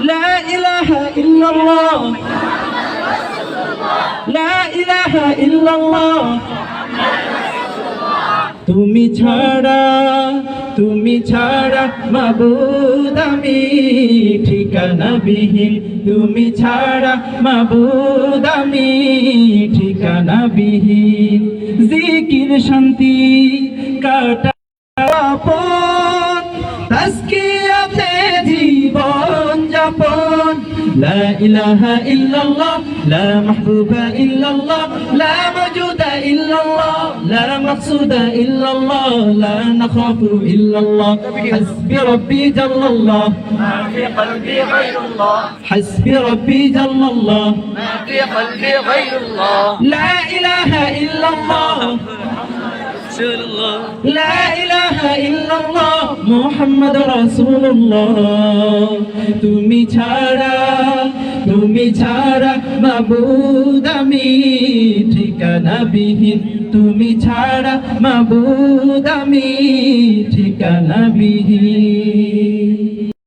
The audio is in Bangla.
لا إله إلا الله لا إله إلا الله তুমি ছাড়া তুমি ছাড়া মাবুদ আমি ঠিকানা বিহীন তুমি ছাড়া মাবুদ আমি ঠিকানা বিহীন জিকির শান্তি কাটা জীবন যাপন لا إله إلا الله لا محبوب إلا الله لا موجود إلا الله لا مقصود إلا الله لا نخاف إلا الله حسبي ربي جل الله ما في قلبي غير الله حسبي ربي جل الله ما في قلبي غير الله لا إله إلا الله মোহাম্মদ রসুল্লাহ তুমি ছাড়া তুমি ছাড়া মাবুদ আমি ঠিকানা বিহীন, তুমি ছাড়া মাবুদ আমি ঠিকানা বিহীন।